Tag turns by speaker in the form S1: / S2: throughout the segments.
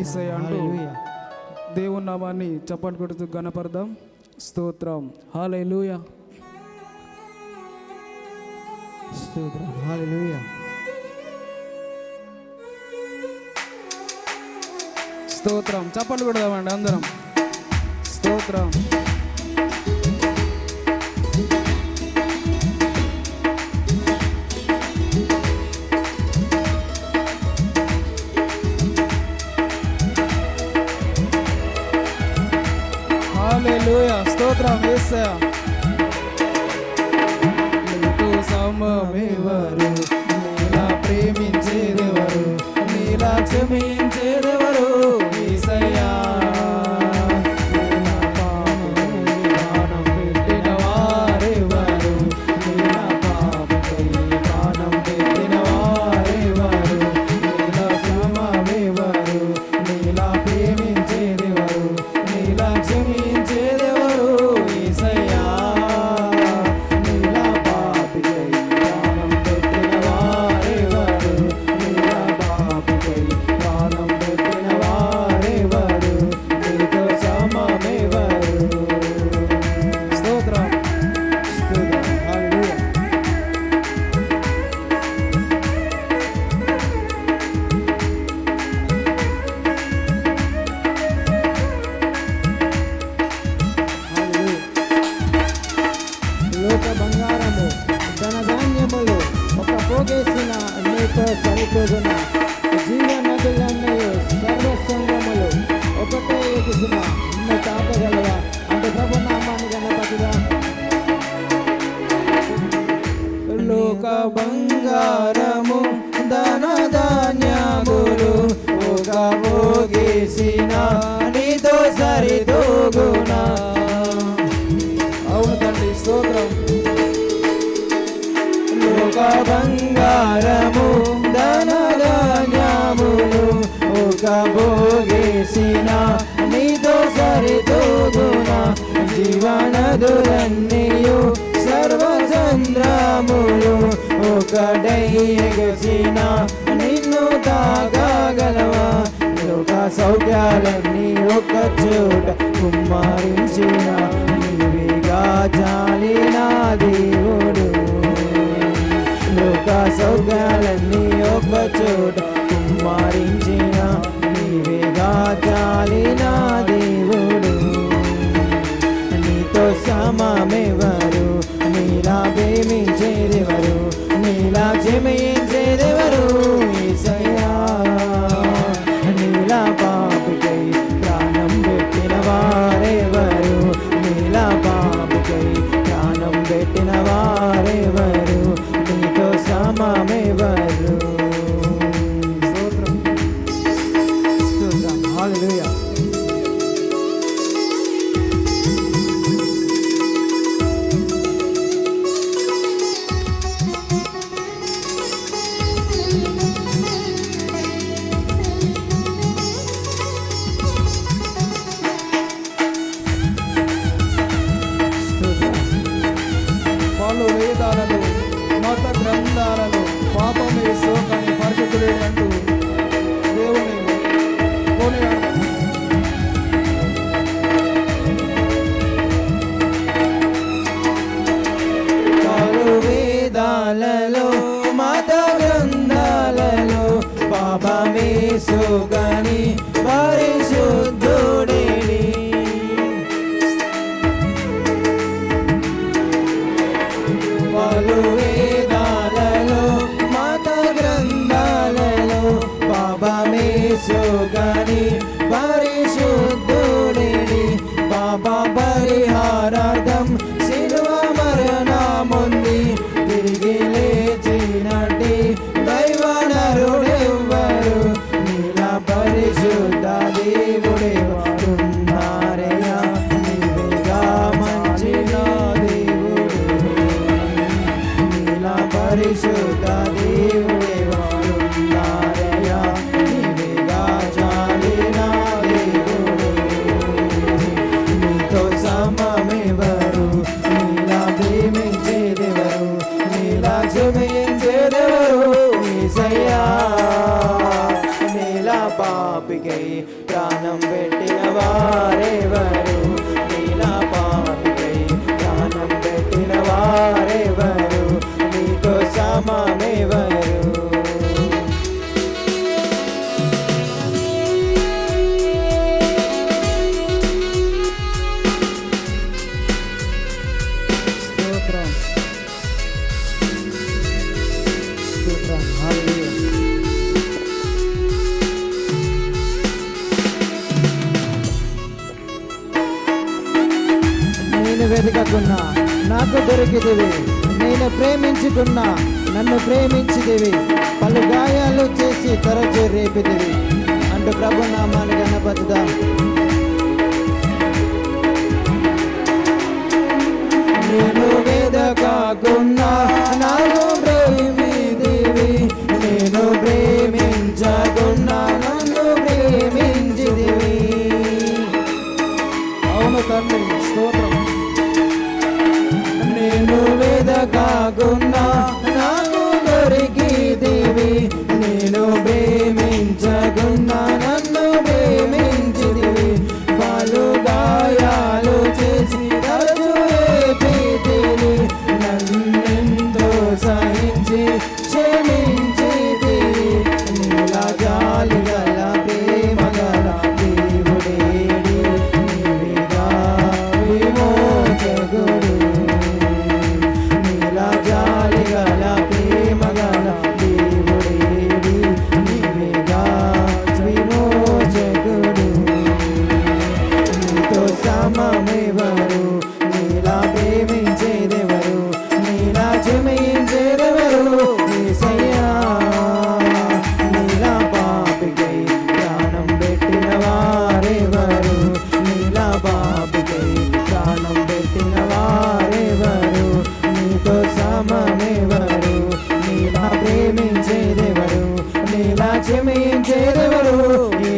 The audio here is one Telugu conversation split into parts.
S1: ఏసయ్య అంటూ. దేవుని నామాన్ని చప్పట్లు కొడుతూ గణపడదాం స్తోత్రం. హాలూయ
S2: స్తోత్రం. హల్లెలూయా.
S1: స్తోత్రం. చప్పట్లు కొడదామండి అందరం. స్తోత్రం. హల్లెలూయా స్తోత్రం యేసయ్య నీతో సమమెవరు నీతో
S2: జీవ నదులన్నయు ఒకటే నిన్ను అంటే గణపతిగా.
S1: లోక బంగారము ధన ధాన్యములు ఒక భోగేసిన నీతో సరితూగునా అవును తండ్రి స్తోత్రం. లోక బంగారం జీవనదులన్నీయు సర్వచంద్రములు ఒకటై ఎగసిన నిన్ను తాగలవా లోక సౌఖ్యాలన్నీ ఒక చోట కుమ్మరించిన నీవిగా జాలిన దేవుడు. లోక సౌఖ్యాలన్నీ ఒక చోట కుమ్మరించిన నీవిగా జాలిన సమమెవరు నీలా ప్రేమించేదెవరు నీలా క్షమించేదెవరు ప్రేమించుకున్నా. నాకు దొరికిదివి నేను ప్రేమించుకున్నా. నన్ను ప్రేమించిదివి పలు గాయాలు చేసి తరచు రేపిదివి అంటూ ప్రభు నామాన్ని కనబద్దా
S3: నేను
S1: వేద కాకున్నా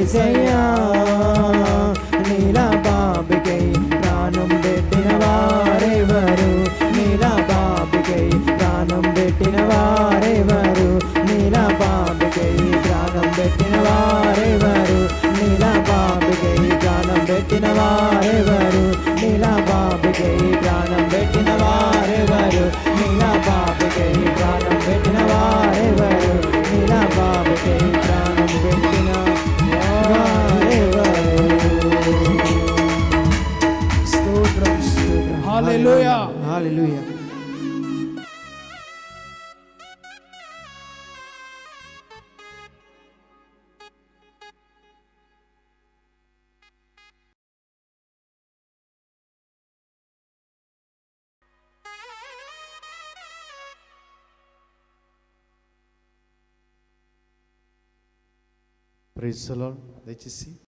S4: ఏసయ్యా
S1: Hallelujah.
S4: you see?